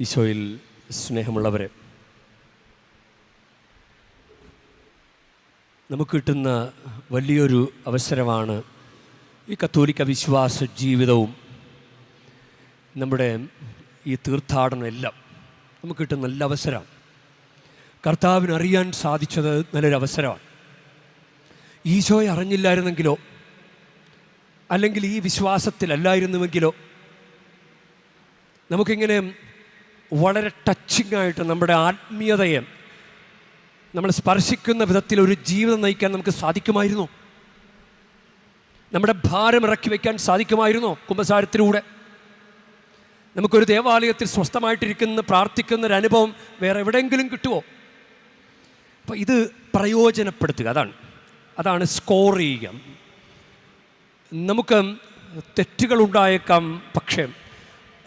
ഈശോയിൽ സ്നേഹമുള്ളവരെ നമുക്ക് കിട്ടുന്ന വലിയൊരു അവസരമാണ് ഈ കത്തോലിക്ക വിശ്വാസ ജീവിതവും നമ്മുടെ ഈ തീർത്ഥാടനം എല്ലാം. നമുക്ക് കിട്ടുന്ന നല്ല അവസരമാണ് കർത്താവിന് അറിയാൻ സാധിച്ചത് നല്ലൊരു അവസരമാണ്. ഈശോയെ അറിഞ്ഞില്ലായിരുന്നെങ്കിലോ? അല്ലെങ്കിൽ ഈ വിശ്വാസത്തിലല്ലായിരുന്നുവെങ്കിലോ? നമുക്കിങ്ങനെ വളരെ ടച്ചിങ് ആയിട്ട് നമ്മുടെ ആത്മീയതയെ നമ്മൾ സ്പർശിക്കുന്ന വിധത്തിൽ ഒരു ജീവിതം നയിക്കാൻ നമുക്ക് സാധിക്കുമായിരുന്നോ. നമ്മുടെ ഭാരം ഇറക്കി വയ്ക്കാൻ സാധിക്കുമായിരുന്നോ കുംഭസാരത്തിലൂടെ. നമുക്കൊരു ദേവാലയത്തിൽ സ്വസ്ഥമായിട്ടിരിക്കുന്ന പ്രാർത്ഥിക്കുന്ന ഒരു അനുഭവം വേറെ എവിടെയെങ്കിലും കിട്ടുമോ അപ്പോൾ ഇത് പ്രയോജനപ്പെടുത്തുക അതാണ്. അതാണ് സ്കോർ ചെയ്യുക നമുക്ക് തെറ്റുകളുണ്ടായേക്കാം പക്ഷേ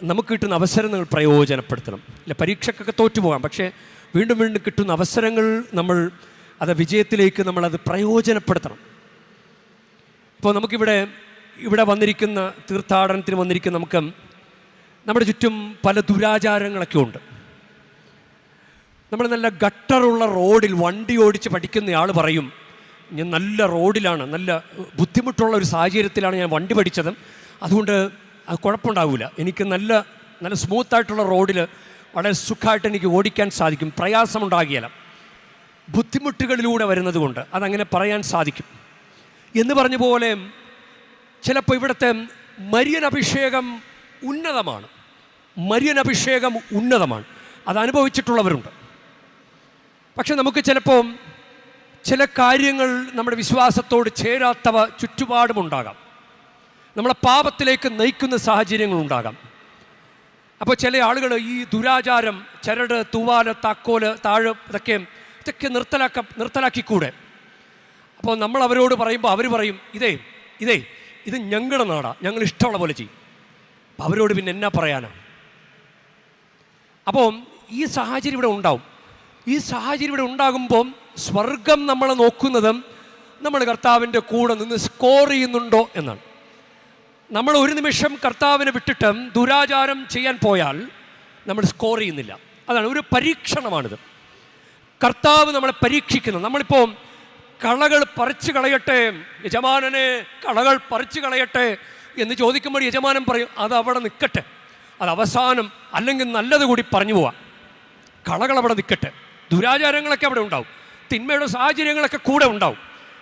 നമുക്ക് കിട്ടുന്ന അവസരങ്ങൾ പ്രയോജനപ്പെടുത്തണം. ഇല്ല പരീക്ഷക്കൊക്കെ തോറ്റു പോകാം. പക്ഷേ വീണ്ടും വീണ്ടും കിട്ടുന്ന അവസരങ്ങൾ നമ്മൾ അത് വിജയത്തിലേക്ക് നമ്മളത് പ്രയോജനപ്പെടുത്തണം. ഇപ്പോൾ നമുക്കിവിടെ ഇവിടെ വന്നിരിക്കുന്ന തീർത്ഥാടനത്തിന് വന്നിരിക്കുന്ന നമുക്ക് നമ്മുടെ ചുറ്റും പല ദുരാചാരങ്ങളൊക്കെ ഉണ്ട്. നമ്മൾ നല്ല ഗട്ടറുള്ള റോഡിൽ വണ്ടി ഓടിച്ച് പഠിക്കുന്ന ആൾ പറയും ഞാൻ നല്ല റോഡിലാണ് നല്ല ബുദ്ധിമുട്ടുള്ള ഒരു സാഹചര്യത്തിലാണ് ഞാൻ വണ്ടി പഠിച്ചത്. അതുകൊണ്ട് അത് കുഴപ്പമുണ്ടാവില്ല എനിക്ക് നല്ല നല്ല സ്മൂത്തായിട്ടുള്ള റോഡിൽ വളരെ സുഖമായിട്ട് എനിക്ക് ഓടിക്കാൻ സാധിക്കും. പ്രയാസമുണ്ടാകിയല്ല ബുദ്ധിമുട്ടുകളിലൂടെ വരുന്നതുകൊണ്ട് അതങ്ങനെ പറയാൻ സാധിക്കും. എന്ന് പറഞ്ഞ പോലെ ചിലപ്പോൾ ഇവിടുത്തെ മരിയൻ അഭിഷേകം ഉന്നതമാണ്. മരിയൻ അഭിഷേകം ഉന്നതമാണ്. അത് അനുഭവിച്ചിട്ടുള്ളവരുണ്ട്. പക്ഷെ നമുക്ക് ചിലപ്പോൾ ചില കാര്യങ്ങൾ നമ്മുടെ വിശ്വാസത്തോട് ചേരാത്തവ ചുറ്റുപാടുമുണ്ടാകാം. നമ്മളെ പാപത്തിലേക്ക് നയിക്കുന്ന സാഹചര്യങ്ങളുണ്ടാകാം. അപ്പോൾ ചില ആളുകൾ ഈ ദുരാചാരം ചരട് തൂവാൽ താക്കോൽ താഴ് ഇതൊക്കെ ഇതൊക്കെ നിർത്തലാക്ക നിർത്തലാക്കിക്കൂടെ? അപ്പോൾ നമ്മൾ അവരോട് പറയുമ്പോൾ അവർ പറയും ഇതേ ഇതേ ഇത് ഞങ്ങളുടെ നാടാ ഞങ്ങൾ ഇഷ്ടമുള്ള പോലെ ചെയ്യും. അപ്പം അവരോട് പിന്നെ എന്നാ പറയാനാണ് അപ്പോൾ ഈ സാഹചര്യം ഇവിടെ ഉണ്ടാവും. ഈ സാഹചര്യം ഇവിടെ ഉണ്ടാകുമ്പോൾ സ്വർഗം നമ്മളെ നോക്കുന്നതും നമ്മൾ കർത്താവിന്റെ കൂടെ നിന്ന് സ്കോർ ചെയ്യുന്നുണ്ടോ എന്നാണ്. നമ്മൾ ഒരു നിമിഷം കർത്താവിനെ വിട്ടിട്ട് ദുരാചാരം ചെയ്യാൻ പോയാൽ നമ്മൾ സ്കോർ ചെയ്യുന്നില്ല. അതാണ് ഒരു പരീക്ഷണമാണിത്. കർത്താവ് നമ്മളെ പരീക്ഷിക്കുന്നത് നമ്മളിപ്പോൾ കളകൾ പറിച്ചു കളയട്ടെ യജമാനനെ കളകൾ പറിച്ചു കളയട്ടെ എന്ന് ചോദിക്കുമ്പോൾ യജമാനൻ പറയും അത് അവിടെ നിൽക്കട്ടെ അത് അവസാനം അല്ലെങ്കിൽ നല്ലത് കൂടി പറഞ്ഞു പോവാം. കളകൾ അവിടെ നിൽക്കട്ടെ ദുരാചാരങ്ങളൊക്കെ അവിടെ ഉണ്ടാവും. തിന്മയുടെ സാഹചര്യങ്ങളൊക്കെ കൂടെ ഉണ്ടാവും.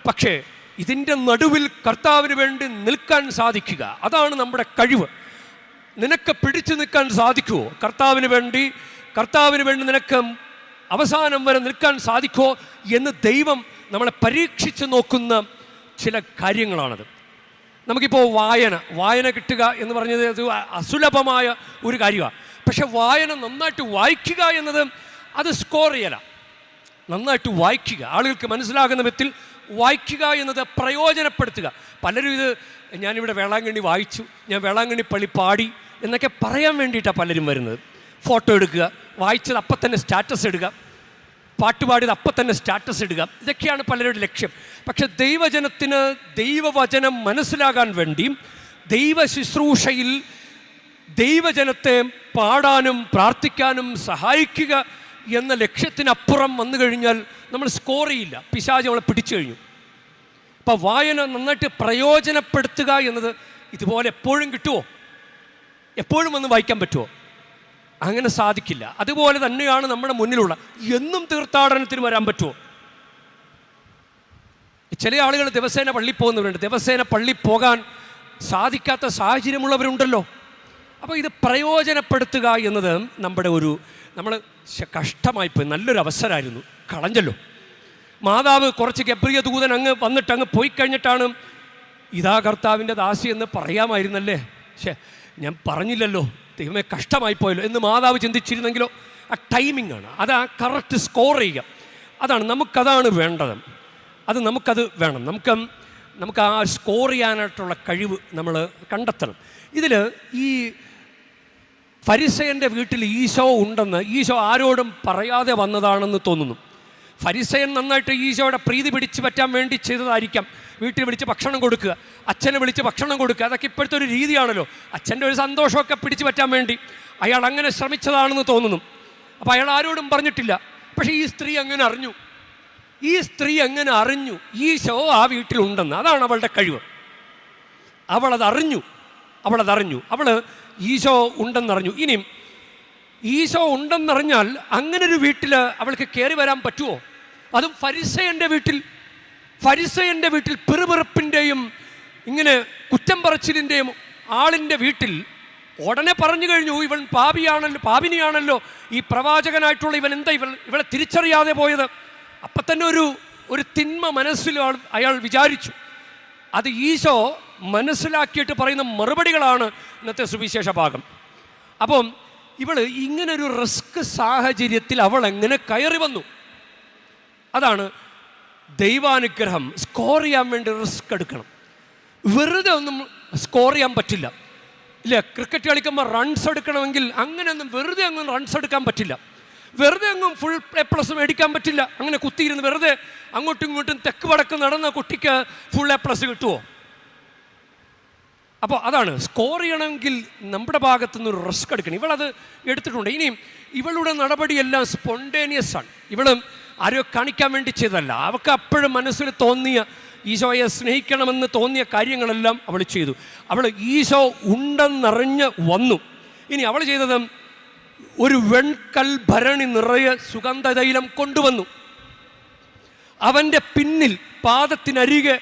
പക്ഷേ ഇതിന്റെ നടുവിൽ കർത്താവിന് വേണ്ടി നിൽക്കാൻ സാധിക്കുക. അതാണ് നമ്മുടെ കഴിവ്. നിനക്ക് പിടിച്ചു നിൽക്കാൻ സാധിക്കുമോ കർത്താവിന് വേണ്ടി കർത്താവിന് വേണ്ടി നിനക്ക് അവസാനം വരെ നിൽക്കാൻ സാധിക്കുമോ എന്ന് ദൈവം നമ്മളെ പരീക്ഷിച്ച് നോക്കുന്ന ചില കാര്യങ്ങളാണത്. നമുക്കിപ്പോൾ വായന വായന കിട്ടുക എന്ന് പറഞ്ഞത് അത് അസുലഭമായ ഒരു കാര്യമാണ് പക്ഷെ വായന നന്നായിട്ട് വായിക്കുക എന്നത് അത് സ്കോർ ചെയ്യല. നന്നായിട്ട് വായിക്കുക. ആളുകൾക്ക് മനസ്സിലാകുന്ന വിധത്തിൽ വായിക്കുക എന്നത് പ്രയോജനപ്പെടുത്തുക. പലരും ഇത് ഞാനിവിടെ വേളാങ്കണ്ണി വായിച്ചു ഞാൻ വേളാങ്കണ്ണി പള്ളി പാടി എന്നൊക്കെ പറയാൻ വേണ്ടിയിട്ടാണ് പലരും വരുന്നത്. ഫോട്ടോ എടുക്കുക വായിച്ചത് അപ്പം തന്നെ സ്റ്റാറ്റസ് ഇടുക പാട്ടുപാടിയത് അപ്പം തന്നെ സ്റ്റാറ്റസ് ഇടുക ഇതൊക്കെയാണ് പലരുടെ ലക്ഷ്യം. പക്ഷെ ദൈവജനത്തിന് ദൈവവചനം മനസ്സിലാകാൻ വേണ്ടിയും ദൈവ ശുശ്രൂഷയിൽ ദൈവജനത്തെ പാടാനും പ്രാർത്ഥിക്കാനും സഹായിക്കുക എന്ന ലക്ഷ്യത്തിനപ്പുറം വന്നു കഴിഞ്ഞാൽ നമ്മൾ സ്കോർ ചെയ്യില്ല. പിശാജ് നമ്മളെ പിടിച്ചു കഴിഞ്ഞു. അപ്പോൾ വായന നന്നായിട്ട് പ്രയോജനപ്പെടുത്തുക എന്നത് ഇതുപോലെ എപ്പോഴും കിട്ടുമോ എപ്പോഴും ഒന്ന് വായിക്കാൻ പറ്റുമോ അങ്ങനെ സാധിക്കില്ല. അതുപോലെ തന്നെയാണ് നമ്മുടെ മുന്നിലുള്ള എന്നും തീർത്ഥാടനത്തിന് വരാൻ പറ്റുമോ ചില ആളുകൾ ദിവസേന പള്ളി പോകുന്നവരുണ്ട്. ദിവസേന പള്ളി പോകാൻ സാധിക്കാത്ത സാഹചര്യമുള്ളവരുണ്ടല്ലോ. അപ്പോൾ ഇത് പ്രയോജനപ്പെടുത്തുക എന്നത് നമ്മുടെ ഒരു നമ്മൾ കഷ്ടമായിപ്പോയി നല്ലൊരു അവസരമായിരുന്നു. കളഞ്ഞല്ലോ. മാതാവ് കുറച്ച് ഗബ്രിയ ദൂതൻ അങ്ങ് വന്നിട്ട് അങ്ങ് പോയി കഴിഞ്ഞിട്ടാണ് ഇതാ കർത്താവിന്റെ ദാസി എന്ന് പറയാമായിരുന്നല്ലേ? പക്ഷേ ഞാൻ പറഞ്ഞില്ലല്ലോ. ദൈവമേ കഷ്ടമായിപ്പോയല്ലോ എന്ന് മാതാവ് ചിന്തിച്ചിരുന്നെങ്കിലോ ആ ടൈമിംഗ് ആണ്. അത് ആ കറക്റ്റ് സ്കോർ ചെയ്യുക. അതാണ് നമുക്കതാണ് വേണ്ടത്. അത് നമുക്കത് വേണം. നമുക്ക് നമുക്ക് ആ സ്കോർ ചെയ്യാനായിട്ടുള്ള കഴിവ് നമ്മൾ കണ്ടെത്തണം. ഇതിൽ ഈ ഫരിസയന്റെ വീട്ടിൽ ഈശോ ഉണ്ടെന്ന് ഈശോ ആരോടും പറയാതെ വന്നതാണെന്ന് തോന്നുന്നു. ഫരിസയൻ നന്നായിട്ട് ഈശോയുടെ പ്രീതി പിടിച്ചു പറ്റാൻ വേണ്ടി ചെയ്തതായിരിക്കാം. വീട്ടിൽ വിളിച്ച് ഭക്ഷണം കൊടുക്കുക അച്ഛനെ വിളിച്ച് ഭക്ഷണം കൊടുക്കുക അതൊക്കെ ഇപ്പോഴത്തെ ഒരു രീതിയാണല്ലോ. അച്ഛന്റെ ഒരു സന്തോഷമൊക്കെ പിടിച്ചു പറ്റാൻ വേണ്ടി അയാൾ അങ്ങനെ ശ്രമിച്ചതാണെന്ന് തോന്നുന്നു. അപ്പോൾ അയാൾ ആരോടും പറഞ്ഞിട്ടില്ല. പക്ഷേ ഈ സ്ത്രീ അങ്ങനെ അറിഞ്ഞു. ഈ സ്ത്രീ അങ്ങനെ അറിഞ്ഞു. ഈശോ ആ വീട്ടിലുണ്ടെന്ന് അതാണ് അവളുടെ കഴിവ്. അവളത് അറിഞ്ഞു അവളത് അറിഞ്ഞു അവൾ ഈശോ ഉണ്ടെന്നറിഞ്ഞു. ഇനിയും ഈശോ ഉണ്ടെന്നറിഞ്ഞാൽ അങ്ങനൊരു വീട്ടിൽ അവൾക്ക് കയറി വരാൻ പറ്റുമോ അതും ഫരിസയന്റെ വീട്ടിൽ ഫരിസയന്റെ വീട്ടിൽ പെറുപെറുപ്പിന്റെയും ഇങ്ങനെ കുറ്റം പറച്ചിലിന്റെയും ആളിന്റെ വീട്ടിൽ ഉടനെ പറഞ്ഞു കഴിഞ്ഞു ഇവൻ പാപിയാണല്ലോ പാപിനിയാണല്ലോ ഈ പ്രവാചകനായിട്ടുള്ള ഇവൻ എന്താ ഇവൾ ഇവളെ തിരിച്ചറിയാതെ പോയത്? അപ്പം തന്നെ ഒരു ഒരു തിന്മ മനസ്സിൽ അയാൾ വിചാരിച്ചു. അത് ഈശോ മനസ്സിലാക്കിയിട്ട് പറയുന്ന മറുപടികളാണ് ഇന്നത്തെ സുവിശേഷ ഭാഗം. അപ്പം ഇവൾ ഇങ്ങനൊരു റിസ്ക് സാഹചര്യത്തിൽ അവൾ എങ്ങനെ കയറി വന്നു? അതാണ് ദൈവാനുഗ്രഹം. സ്കോർ ചെയ്യാൻ വേണ്ടി റിസ്ക് എടുക്കണം. വെറുതെ ഒന്നും സ്കോർ ചെയ്യാൻ പറ്റില്ല. ഇല്ല? ക്രിക്കറ്റ് കളിക്കുമ്പോൾ റൺസ് എടുക്കണമെങ്കിൽ അങ്ങനെയൊന്നും വെറുതെ ഒന്നും റൺസ് എടുക്കാൻ പറ്റില്ല. വെറുതെ അങ്ങും ഫുൾ എ പ്ലസ് മേടിക്കാൻ പറ്റില്ല. അങ്ങനെ കുത്തിയിരുന്ന് വെറുതെ അങ്ങോട്ടും ഇങ്ങോട്ടും തെക്ക് വടക്ക് നടന്ന കുട്ടിക്ക് ഫുൾ എ പ്ലസ് കിട്ടുമോ അപ്പോൾ അതാണ് സ്കോർ ചെയ്യണമെങ്കിൽ നമ്മുടെ ഭാഗത്തുനിന്ന് ഒരു റിസ്ക് എടുക്കണം. ഇവളത് എടുത്തിട്ടുണ്ട്. ഇനിയും ഇവളുടെ നടപടിയെല്ലാം സ്പോണ്ടേനിയസ് ആണ്. ഇവൾ ആരോ കാണിക്കാൻ വേണ്ടി ചെയ്തല്ല അവൾക്ക് അപ്പോഴും മനസ്സിൽ തോന്നിയ ഈശോയെ സ്നേഹിക്കണമെന്ന് തോന്നിയ കാര്യങ്ങളെല്ലാം അവൾ ചെയ്തു. അവൾ ഈശോ ഉണ്ടെന്നറിഞ്ഞ് വന്നു. ഇനി അവൾ ചെയ്തത് ഒരു വെൺകൽ ഭരണി നിറയെ സുഗന്ധതൈലം കൊണ്ടുവന്നു. അവന്റെ പിന്നിൽ പാദത്തിനരികെ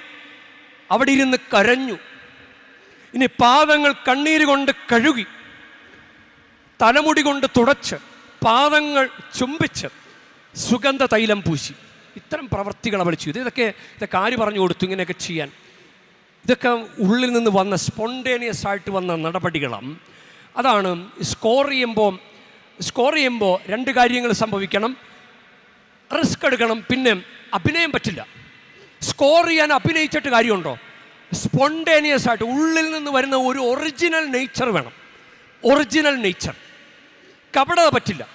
അവിടെ ഇരുന്ന് കരഞ്ഞു. ഇനി പാദങ്ങൾ കണ്ണീര് കൊണ്ട് കഴുകി തലമുടി കൊണ്ട് തുടച്ച് പാദങ്ങൾ ചുംബിച്ച് സുഗന്ധ തൈലം പൂശി. ഇത്തരം പ്രവർത്തികൾ അവൾ ചെയ്തു. ഇതൊക്കെ ഇതൊക്കെ ആര് പറഞ്ഞു കൊടുത്തു ഇങ്ങനെയൊക്കെ ചെയ്യാൻ? ഇതൊക്കെ ഉള്ളിൽ നിന്ന് വന്ന സ്പോണ്ടേനിയസ് ആയിട്ട് വന്ന നടപടികളാണ് അതാണ് സ്കോർ ചെയ്യുമ്പോൾ സ്കോർ ചെയ്യുമ്പോൾ രണ്ട് കാര്യങ്ങൾ സംഭവിക്കണം. റിസ്ക് എടുക്കണം പിന്നെ അഭിനയം പറ്റില്ല. സ്കോർ ചെയ്യാൻ അഭിനയിച്ചിട്ട് കാര്യമുണ്ടോ? സ്പോണ്ടേനിയസ് ആയിട്ട് ഉള്ളിൽ നിന്ന് വരുന്ന ഒരു ഒറിജിനൽ നേച്ചർ വേണം. ഒറിജിനൽ നേച്ചർ കപടത പറ്റില്ല.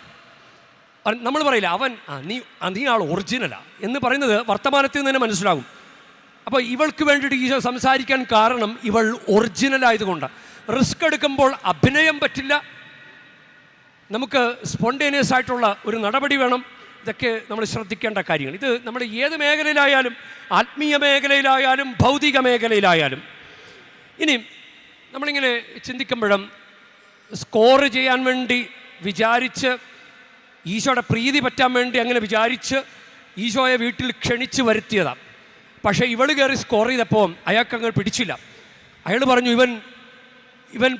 നമ്മൾ പറയില്ല അവൻ നീ നീ ആൾ ഒറിജിനലാ എന്ന് പറയുന്നത് വർത്തമാനത്തിൽ നിന്ന് തന്നെ മനസ്സിലാകും അപ്പോൾ ഇവൾക്ക് വേണ്ടിയിട്ട് ഈശോ സംസാരിക്കാൻ കാരണം ഇവൾ ഒറിജിനലായതുകൊണ്ടാണ് റിസ്ക് എടുക്കുമ്പോൾ അഭിനയം പറ്റില്ല. നമുക്ക് സ്പോണ്ടേനിയസ് ആയിട്ടുള്ള ഒരു നടപടി വേണം. ഇതൊക്കെ നമ്മൾ ശ്രദ്ധിക്കേണ്ട കാര്യങ്ങൾ. ഇത് നമ്മൾ ഏത് മേഖലയിലായാലും ആത്മീയ മേഖലയിലായാലും ഭൗതിക മേഖലയിലായാലും. ഇനി നമ്മളിങ്ങനെ ചിന്തിക്കുമ്പോഴും സ്കോർ ചെയ്യാൻ വേണ്ടി വിചാരിച്ച് ഈശോയുടെ പ്രീതി പറ്റാൻ വേണ്ടി അങ്ങനെ വിചാരിച്ച് ഈശോയെ വീട്ടിൽ ക്ഷണിച്ച് വരുത്തിയതാണ് പക്ഷേ ഇവൾ കയറി സ്കോർ ചെയ്തപ്പോൾ അയാൾക്ക് അങ്ങ് പിടിച്ചില്ല. അയാൾ പറഞ്ഞു ഇവൻ ഇവൻ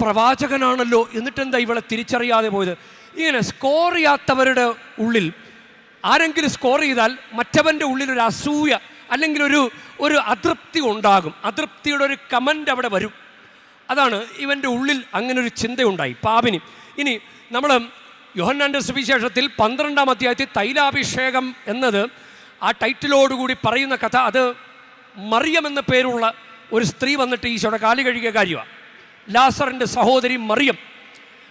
പ്രവാചകനാണല്ലോ എന്നിട്ടെന്താ ഇവളെ തിരിച്ചറിയാതെ പോയത്? ഇങ്ങനെ സ്കോർ ചെയ്യാത്തവരുടെ ഉള്ളിൽ ആരെങ്കിലും സ്കോർ ചെയ്താൽ മറ്റവന്റെ ഉള്ളിൽ ഒരു അസൂയ അല്ലെങ്കിൽ ഒരു ഒരു അതൃപ്തി ഉണ്ടാകും. അതൃപ്തിയുടെ ഒരു കമന്റ് അവിടെ വരും. അതാണ് ഇവന്റെ ഉള്ളിൽ അങ്ങനെ ഒരു ചിന്തയുണ്ടായി. പാപിനി ഇനി നമ്മൾ യോഹന്നാന്റെ സുവിശേഷത്തിൽ പന്ത്രണ്ടാം അധ്യായത്തിൽ തൈലാഭിഷേകം എന്നത് ആ ടൈറ്റിലോടുകൂടി പറയുന്ന കഥ. അത് മറിയം എന്ന പേരുള്ള ഒരു സ്ത്രീ വന്നിട്ട് ഈശോടെ കാലി കഴുകിയ കാര്യമാണ് ലാസറിന്റെ സഹോദരി മറിയം.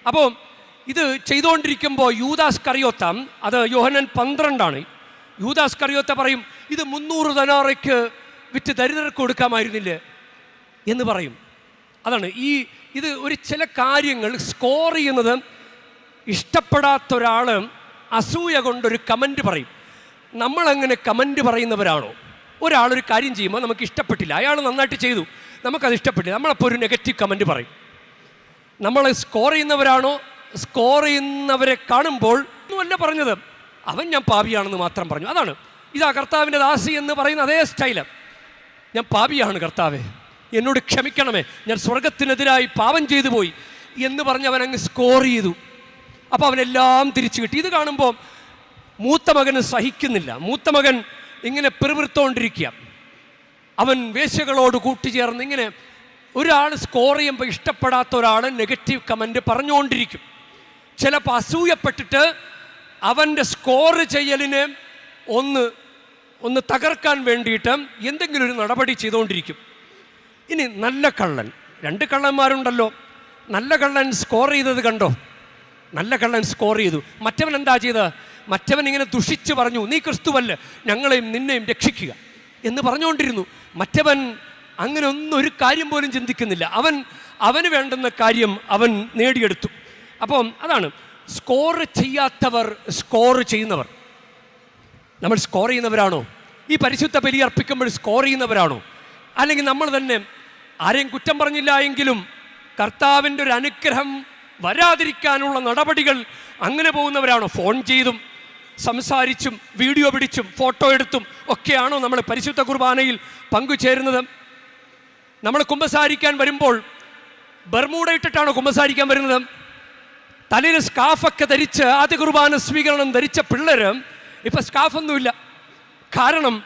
അപ്പോൾ ഇത് ചെയ്തുകൊണ്ടിരിക്കുമ്പോൾ യൂദാസ് കറിയോത്താം അത് യോഹനൻ പന്ത്രണ്ടാണ്. യൂദാസ് കറിയോത്ത പറയും ഇത് മുന്നൂറ് ധനാറയ്ക്ക് വിറ്റ് ദരിദ്രർക്ക് കൊടുക്കാമായിരുന്നില്ലേ? എന്ന് പറയും. അതാണ് ഈ ഇത് ഒരു ചില കാര്യങ്ങൾ സ്കോർ ചെയ്യുന്നത് ഇഷ്ടപ്പെടാത്ത ഒരാൾ അസൂയ കൊണ്ടൊരു കമന്റ് പറയും. നമ്മളങ്ങനെ കമന്റ് പറയുന്നവരാണോ? ഒരാളൊരു കാര്യം ചെയ്യുമ്പോൾ നമുക്ക് ഇഷ്ടപ്പെട്ടില്ല. അയാൾ നന്നായിട്ട് ചെയ്തു. നമുക്കത് ഇഷ്ടപ്പെട്ടില്ല. നമ്മളപ്പോൾ ഒരു നെഗറ്റീവ് കമന്റ് പറയും. നമ്മൾ സ്കോർ ചെയ്യുന്നവരാണോ? സ്കോർ ചെയ്യുന്നവരെ കാണുമ്പോൾ ഒന്നുമല്ല പറഞ്ഞത്. അവൻ ഞാൻ പാപിയാണെന്ന് മാത്രം പറഞ്ഞു. അതാണ്. ഇതാ കർത്താവിന്റെ ദാസി എന്ന് പറയുന്ന അതേ സ്റ്റൈൽ. ഞാൻ പാപിയാണ് കർത്താവേ. എന്നോട് ക്ഷമിക്കണമേ. ഞാൻ സ്വർഗത്തിനെതിരായി പാപം ചെയ്തു പോയി എന്ന് പറഞ്ഞ് അവൻ അങ്ങ് സ്കോർ ചെയ്തു. അപ്പോൾ അവനെല്ലാം തിരിച്ചു കിട്ടി. ഇത് കാണുമ്പോൾ മൂത്ത മകന് സഹിക്കുന്നില്ല. മൂത്ത മകൻ ഇങ്ങനെ പിറുപിറുത്തോണ്ടിരിക്കുക. അവൻ വേശ്യകളോട് കൂട്ടിച്ചേർന്ന് ഇങ്ങനെ ഒരാൾ സ്കോർ ചെയ്യുമ്പോൾ ഇഷ്ടപ്പെടാത്ത ഒരാൾ നെഗറ്റീവ് കമന്റ് പറഞ്ഞുകൊണ്ടിരിക്കും. ചിലപ്പോൾ അസൂയപ്പെട്ടിട്ട് അവന്റെ സ്കോർ ചെയ്യലിനെ ഒന്ന് ഒന്ന് തകർക്കാൻ വേണ്ടിയിട്ട് എന്തെങ്കിലും ഒരു നടപടി ചെയ്തുകൊണ്ടിരിക്കും. ഇനി നല്ല കള്ളൻ രണ്ട് കള്ളന്മാരുണ്ടല്ലോ. നല്ല കള്ളൻ സ്കോർ ചെയ്തത് കണ്ടോ? നല്ല കള്ളൻ സ്കോർ ചെയ്തു. മറ്റവൻ എന്താ ചെയ്തത്? മറ്റവൻ ഇങ്ങനെ ദുഷിച്ച് പറഞ്ഞു നീ ക്രിസ്തുവല്ല ഞങ്ങളെയും നിന്നെയും രക്ഷിക്കുക. എന്ന് പറഞ്ഞുകൊണ്ടിരുന്നു. മറ്റവൻ അങ്ങനെ ഒന്നും ഒരു കാര്യം പോലും ചിന്തിക്കുന്നില്ല. അവൻ അവന് വേണ്ടുന്ന കാര്യം അവൻ നേടിയെടുത്തു. അപ്പം അതാണ് സ്കോർ ചെയ്യാത്തവർ സ്കോർ ചെയ്യുന്നവർ. നമ്മൾ സ്കോർ ചെയ്യുന്നവരാണോ? ഈ പരിശുദ്ധ ബലി അർപ്പിക്കുമ്പോൾ സ്കോർ ചെയ്യുന്നവരാണോ? അല്ലെങ്കിൽ നമ്മൾ തന്നെ ആരെയും കുറ്റം പറഞ്ഞില്ല എങ്കിലും കർത്താവിന്റെ ഒരു അനുഗ്രഹം വരാതിരിക്കാനുള്ള നടപടികൾ അങ്ങനെ പോകുന്നവരാണോ? ഫോൺ ചെയ്തും സംസാരിച്ചും വീഡിയോ പിടിച്ചും ഫോട്ടോ എടുത്തും ഒക്കെയാണോ നമ്മൾ പരിശുദ്ധ കുർബാനയിൽ പങ്കുചേരുന്നത്? നമ്മൾ കുമ്പസാരിക്കാൻ വരുമ്പോൾ ബർമൂട ഇട്ടിട്ടാണോ കുമ്പസാരിക്കാൻ വരുന്നത്? തലയിൽ സ്കാഫൊക്കെ ധരിച്ച് ആദ്യ കുർബാന സ്വീകരണം ധരിച്ച പിള്ളേർ ഇപ്പം സ്കാഫൊന്നുമില്ല. കാരണം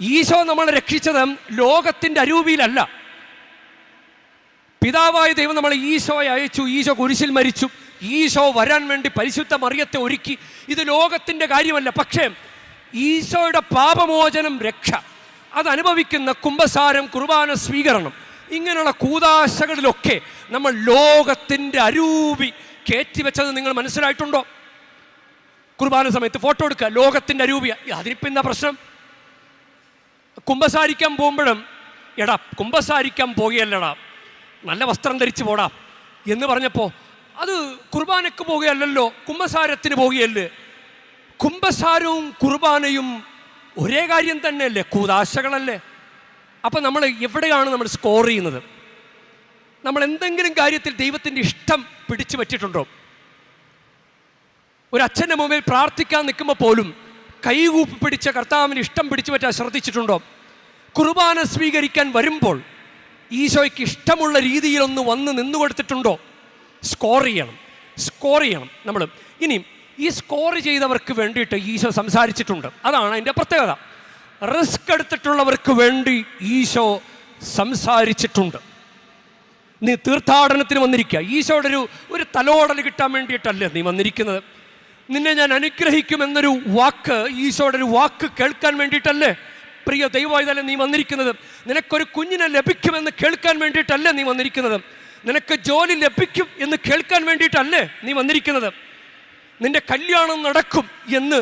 ഈശോ നമ്മളെ രക്ഷിച്ചത് ലോകത്തിന്റെ അരൂപിയിലല്ല. പിതാവായ ദൈവം നമ്മളെ ഈശോയെ അയച്ചു ഈശോ കുരിശിൽ മരിച്ചു. ഈശോ വരാൻ വേണ്ടി പരിശുദ്ധ മറിയത്തെ ഒരുക്കി. ഇത് ലോകത്തിന്റെ കാര്യമല്ല പക്ഷേ ഈശോയുടെ പാപമോചനം രക്ഷ അതനുഭവിക്കുന്ന കുംഭസാരം കുർബാന സ്വീകരണം ഇങ്ങനെയുള്ള കൂതാശകളിലൊക്കെ നമ്മൾ ലോകത്തിന്റെ അരൂപി കയറ്റിവെച്ചത് നിങ്ങൾ മനസ്സിലായിട്ടുണ്ടോ? കുർബാന സമയത്ത് ഫോട്ടോ എടുക്കുക ലോകത്തിന്റെ അരൂപി. അതിനിപ്പോൾ എന്താ പ്രശ്നം? കുംഭസാരിക്കാൻ പോകുമ്പോഴും എടാ കുംഭസാരിക്കാൻ പോകുകയല്ലടാ നല്ല വസ്ത്രം ധരിച്ച് പോടാ എന്ന് പറഞ്ഞപ്പോൾ അത് കുർബാനയ്ക്ക് പോകുകയല്ലല്ലോ കുംഭസാരത്തിന് പോകുകയല്ലേ കുംഭസാരവും കുർബാനയും ഒരേ കാര്യം തന്നെയല്ലേ കൂതാശകളല്ലേ? അപ്പം നമ്മൾ എവിടെയാണ് നമ്മൾ സ്കോർ ചെയ്യുന്നത്? നമ്മൾ എന്തെങ്കിലും കാര്യത്തിൽ ദൈവത്തിന്റെ ഇഷ്ടം പിടിച്ചു പറ്റിയിട്ടുണ്ടോ? ഒരു അച്ഛന്റെ മുമ്പിൽ പ്രാർത്ഥിക്കാൻ നിൽക്കുമ്പോൾ പോലും കൈകൂപ്പി പിടിച്ച കർത്താവിന് ഇഷ്ടം പിടിച്ചു പറ്റാൻ ശ്രദ്ധിച്ചിട്ടുണ്ടോ? കുർബാന സ്വീകരിക്കാൻ വരുമ്പോൾ ഈശോയ്ക്ക് ഇഷ്ടമുള്ള രീതിയിലൊന്ന് വന്ന് നിന്നു കൊടുത്തിട്ടുണ്ടോ സ്കോർ ചെയ്യണം സ്കോർ ചെയ്യണം നമ്മൾ ഇനി ഈ സ്കോർ ചെയ്തവർക്ക് വേണ്ടിയിട്ട് ഈശോ സംസാരിച്ചിട്ടുണ്ട്. അതാണ് അതിന്റെ പ്രത്യേകത. റിസ്ക് എടുത്തിട്ടുള്ളവർക്ക് വേണ്ടി ഈശോ സംസാരിച്ചിട്ടുണ്ട്. നീ തീർത്ഥാടനത്തിന് വന്നിരിക്കുക. ഈശോയുടെ ഒരു ഒരു തലോടൽ കിട്ടാൻ വേണ്ടിയിട്ടല്ലേ നീ വന്നിരിക്കുന്നത്? നിന്നെ ഞാൻ അനുഗ്രഹിക്കുമെന്നൊരു വാക്ക് ഈശോയുടെ ഒരു വാക്ക് കേൾക്കാൻ വേണ്ടിയിട്ടല്ലേ? പ്രിയ ദൈവമായതല്ലേ നീ വന്നിരിക്കുന്നത്. നിനക്കൊരു കുഞ്ഞിനെ ലഭിക്കുമെന്ന് കേൾക്കാൻ വേണ്ടിയിട്ടല്ലേ നീ വന്നിരിക്കുന്നത്? നിനക്ക് ജോലി ലഭിക്കും എന്ന് കേൾക്കാൻ വേണ്ടിയിട്ടല്ലേ നീ വന്നിരിക്കുന്നത്? നിന്റെ കല്യാണം നടക്കും എന്ന്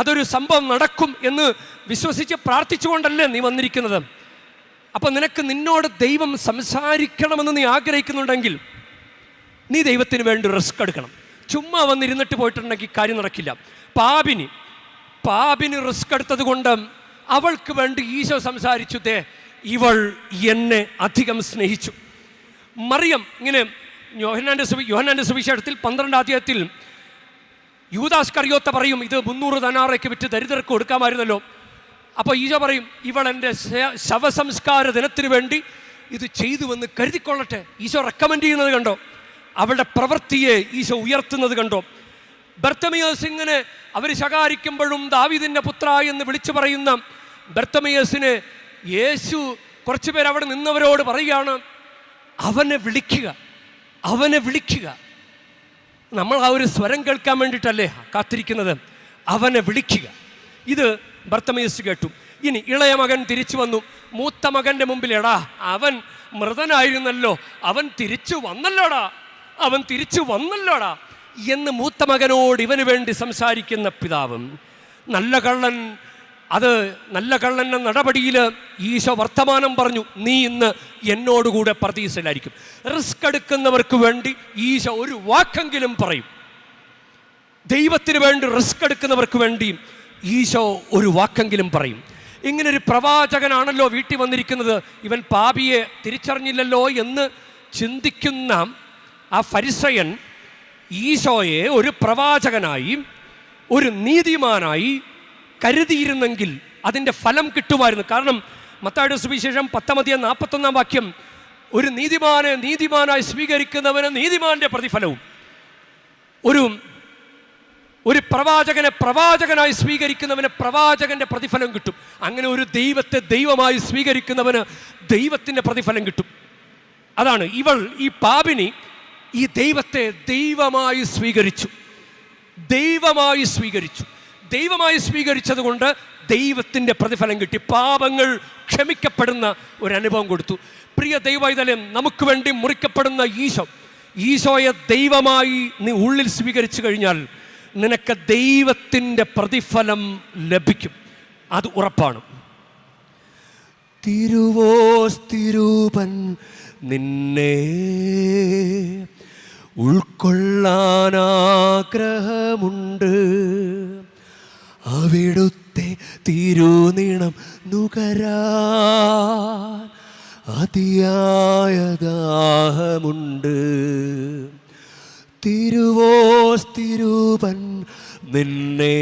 അതൊരു സംഭവം നടക്കും എന്ന് വിശ്വസിച്ച് പ്രാർത്ഥിച്ചുകൊണ്ടല്ലേ നീ വന്നിരിക്കുന്നത്? അപ്പം നിനക്ക് നിന്നോട് ദൈവം സംസാരിക്കണമെന്ന് നീ ആഗ്രഹിക്കുന്നുണ്ടെങ്കിൽ നീ ദൈവത്തിന് വേണ്ടി റിസ്ക് എടുക്കണം. ചുമ്മാ വന്നിരുന്നിട്ട് പോയിട്ടുണ്ടെങ്കിൽ കാര്യം നടക്കില്ല. പാപിനി പാപിന് റിസ്ക് എടുത്തത് കൊണ്ട് അവൾക്ക് വേണ്ടി ഈശോ സംസാരിച്ചു ദേ ഇവൾ എന്നെ അധികം സ്നേഹിച്ചു. മറിയം ഇങ്ങനെ യോഹന്നാന്റെ സുവി യോഹന്നാന്റെ സുവിശേഷത്തിൽ പന്ത്രണ്ടാം അധ്യായത്തിൽ യൂദാസ് കറിയോത്ത പറയും ഇത് മുന്നൂറ് തനാറയ്ക്ക് വിറ്റ് ദരിദ്രർക്ക് കൊടുക്കാമായിരുന്നല്ലോ. അപ്പോൾ ഈശോ പറയും ഇവൾ എന്റെ ശവസംസ്കാര ദിനത്തിന് വേണ്ടി ഇത് ചെയ്തുവെന്ന് കരുതിക്കൊള്ളട്ടെ. ഈശോ റെക്കമെൻഡ് ചെയ്യുന്നത് കണ്ടോ? അവളുടെ പ്രവൃത്തിയെ ഈശോ ഉയർത്തുന്നത് കണ്ടോ? ബർത്തമിയോസ് സിംഗിനെ അവർ ശകാരിക്കുമ്പോഴും ദാവിദിന്റെ പുത്ര എന്ന് വിളിച്ചു പറയുന്ന ബർത്തമിയോസിനെ യേശു കുറച്ച് പേർ അവിടെ നിന്നവരോട് പറയുകയാണ് അവനെ വിളിക്കുക അവനെ വിളിക്കുക. നമ്മൾ ആ ഒരു സ്വരം കേൾക്കാൻ വേണ്ടിയിട്ടല്ലേ കാത്തിരിക്കുന്നത്? അവനെ വിളിക്കുക. ഇത് ഭർത്തമയസ് കേട്ടു. ഇനി ഇളയ മകൻ തിരിച്ചു വന്നു. മൂത്ത മകന്റെ മുമ്പിൽ എടാ അവൻ മൃതനായിരുന്നല്ലോ. അവൻ തിരിച്ചു വന്നല്ലോടാ. അവൻ തിരിച്ചു വന്നല്ലോടാ. എന്ന് മൂത്ത മകനോട് ഇവന് വേണ്ടി സംസാരിക്കുന്ന പിതാവും നല്ല കള്ളൻ അത് നല്ല കള്ളന്റെ നടപടിയിൽ ഈശോ വർത്തമാനം പറഞ്ഞു നീ ഇന്ന് എന്നോടുകൂടെ പ്രതീക്ഷയിലായിരിക്കും. റിസ്ക് എടുക്കുന്നവർക്ക് വേണ്ടി ഈശോ ഒരു വാക്കെങ്കിലും പറയും. ദൈവത്തിന് വേണ്ടി റിസ്ക് എടുക്കുന്നവർക്ക് വേണ്ടി ഈശോ ഒരു വാക്കെങ്കിലും പറയും. ഇങ്ങനെ ഒരു പ്രവാചകനാണല്ലോ വീട്ടിൽ വന്നിരിക്കുന്നത്. ഇവൻ പാപിയെ തിരിച്ചറിഞ്ഞില്ലല്ലോ എന്ന് ചിന്തിക്കുന്ന ആ ഫരിസയൻ ഈശോയെ ഒരു പ്രവാചകനായി ഒരു നീതിമാനായി കരുതിയിരുന്നെങ്കിൽ അതിന്റെ ഫലം കിട്ടുമായിരുന്നു. കാരണം മത്തായുടെ സുവിശേഷം പത്തമതിയ നാൽപ്പത്തൊന്നാം വാക്യം ഒരു നീതിമാനെ നീതിമാനായി സ്വീകരിക്കുന്നവന് നീതിമാന്റെ പ്രതിഫലവും. ഒരു ഒരു പ്രവാചകനെ പ്രവാചകനായി സ്വീകരിക്കുന്നവന് പ്രവാചകന്റെ പ്രതിഫലം കിട്ടും. അങ്ങനെ ഒരു ദൈവത്തെ ദൈവമായി സ്വീകരിക്കുന്നവന് ദൈവത്തിന്റെ പ്രതിഫലം കിട്ടും. അതാണ് ഇവൾ ഈ പാപിനി ഈ ദൈവത്തെ ദൈവമായി സ്വീകരിച്ചു. ദൈവമായി സ്വീകരിച്ചു. ദൈവമായി സ്വീകരിച്ചത് കൊണ്ട് ദൈവത്തിന്റെ പ്രതിഫലം കിട്ടി. പാപങ്ങൾ ക്ഷമിക്കപ്പെടുന്ന ഒരു അനുഭവം കൊടുത്തു. പ്രിയ ദൈവൈതലം നമുക്ക് വേണ്ടി മുറിക്കപ്പെടുന്ന ഈശോ. ഈശോയെ ദൈവമായി നീ ഉള്ളിൽ സ്വീകരിച്ചു കഴിഞ്ഞാൽ നിനക്ക് ദൈവത്തിന്റെ പ്രതിഫലം ലഭിക്കും. അത് ഉറപ്പാണ്. തിരുവോസ് തിരുപൻ നിന്നെ ഉൾക്കൊള്ളാനാഗ്രഹമുണ്ട് അവിടുത്തെ തിരുനീണം നുകരാ അതിയായ ദാഹമുണ്ട്. തിരുവോസ്തിരൂപൻ നിന്നെ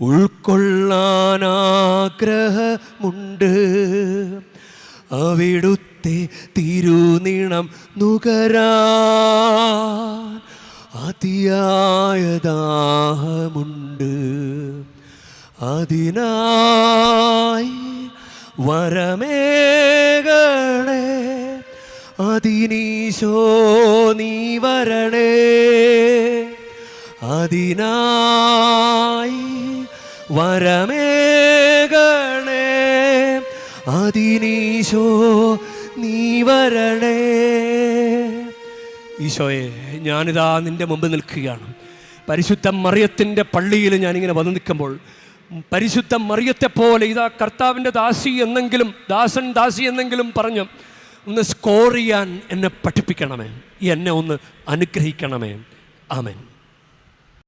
ഉൾക്കൊള്ളാനാഗ്രഹമുണ്ട്. അവിടുത്തെ തിരുനീണം നുകരാൻ അതിയായ ദാഹമുണ്ട് അതിനായി വരമേകണേ. അതിനീശോ നീ വരണേ. അതിനായി വരമേകണേ. അതിനീശോ നീ വരണേ. ഈശോയെ ഞാനിതാ നിന്റെ മുമ്പ് നിൽക്കുകയാണ്. പരിശുദ്ധ മറിയത്തിന്റെ പള്ളിയിൽ ഞാനിങ്ങനെ വന്ന് നിൽക്കുമ്പോൾ പരിശുദ്ധ മറിയത്തെ പോലെ ഇതാ കർത്താവിന്റെ ദാസി എന്നെങ്കിലും ദാസൻ ദാസി എന്നെങ്കിലും പറഞ്ഞ് ഒന്ന് സ്കോർ ചെയ്യാൻ എന്നെ പഠിപ്പിക്കണമേ. എന്നെ ഒന്ന് അനുഗ്രഹിക്കണമേ. ആമേൻ.